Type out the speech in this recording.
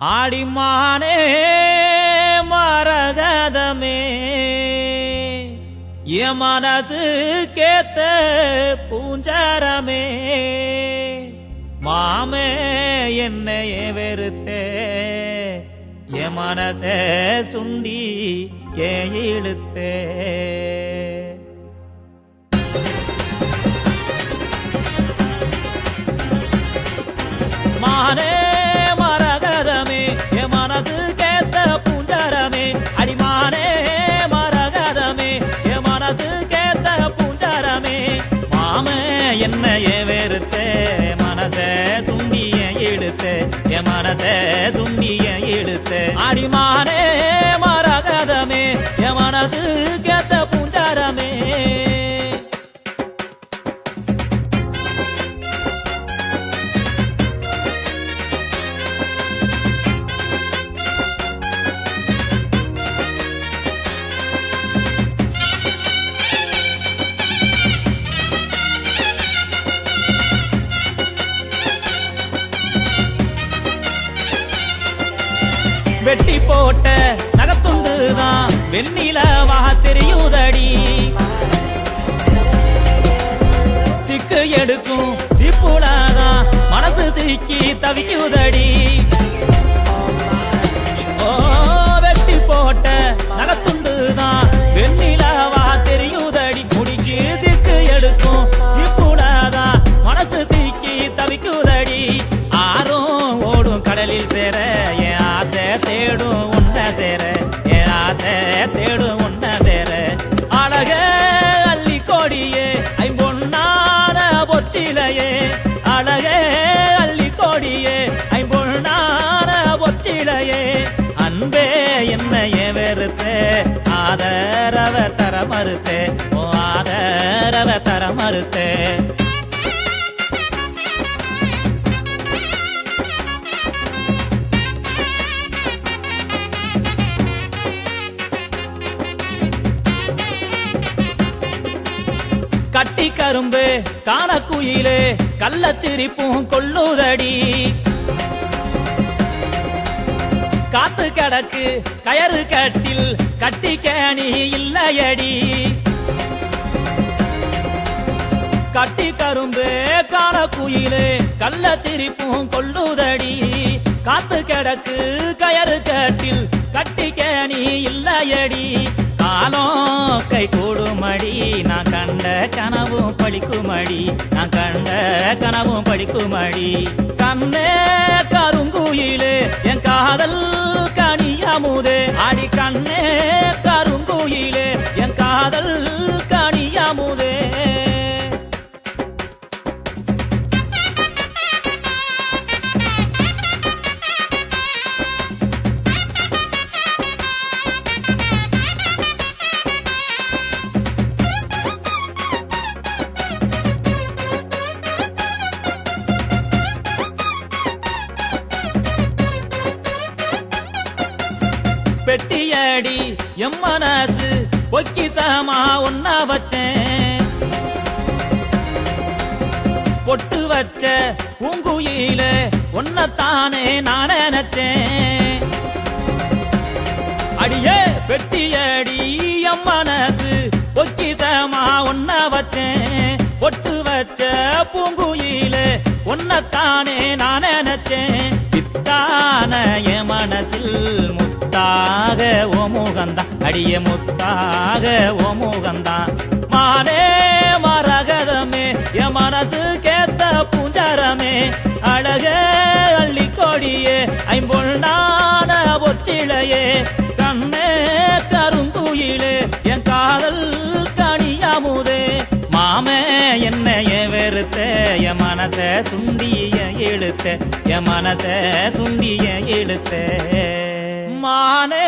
ஆடிமானே மரகதமே. என் மனசு கேத்த பூஞ்சாரமே. மாமே என்னையே வெறுத்தே. என் மனசே சுண்டி ஏன் இழுத்தே. மானே என் மனசே சுண்டிய எடுத்த அடிமானே மரகதமே என் மனசு கேத்த வெட்டி போட்ட நகத்துண்டுதான். வெண்ணிலவா தெரியுதடி. சிக்கு எடுக்கும் சிப்புலாதான் மனசு சிக்கி தவிக்குதடி. ஓ வெட்டி போட்ட நகத்துண்டுதான். வெண்ணிலவா தெரியுதடி. குடிக்கு சிக்கு எடுக்கும் சிப்புலாதான் மனசு சிக்கி தவிக்குதடி. ஆறும் ஓடும் கடலில் சேர என் தேடும் உன்ன சேர என் ஆசை தேடும் உன்ன சேர. அழக அள்ளி கோடியே ஐம்பொன்னான பொச்சிலையே. அழகே அள்ளி கோடியே ஐம்பொன்னான பொச்சிலையே. அன்பே என்னைய வெறுத்தே ஆதரவ தர மறுத்தே ஓ ஆதரவ தர மறுத்தே. கட்டி கரும்பு காணக்குயிலே கள்ளச்சிரிப்பும் கொள்ளுதடி. காத்து கடக்கு கயறு கட்டில் கட்டி கேணி இல்லையடி. கட்டி கரும்பு காணக்குயிலே கள்ளச்சிரிப்பும் கொள்ளுதடி. காத்து கிடக்கு கயறு கட்டில் கட்டி கேணி இல்லையடி. காலம் கை கூடுமடி நான் கண்ட கனவும் பழிக்குமடி நான் கண்ட கனவும் பழிக்குமடி. கண்ணே கருங்குயிலே என் காதல் கனியமுதே. அடி கண்ணே பெட்டியடி எம் மனசு பொக்கிசமா ஒன்னா வச்சேன். பொட்டு வச்ச பூங்குயில ஒன்னத்தானே நான் நினைச்சேன் அடியே பெட்டியடி எம் மனசு பொக்கிசமா ஒன்ன வச்சேன். பொட்டு வச்ச பூங்குயில ஒன்னத்தானே நான் நினைச்சேன் பித்தான என் மனசில் முத்தாக ஓ முகந்தான் அடிய முத்தாக ஓ முகந்தான் மானே மரகதமே என் மனசு கேத்த பூஞ்சாரமே. அழக அள்ளி கொடியே ஐம்பொன்னான பொற்றிலையே கண்ணே கருங்குயிலே என் காதல் கனியாமுதே. மாமே என்னைய வெறுத்த என் மனச சுண்டிய இழுத்த. என் மனச சுண்டிய இழுத்த. மானே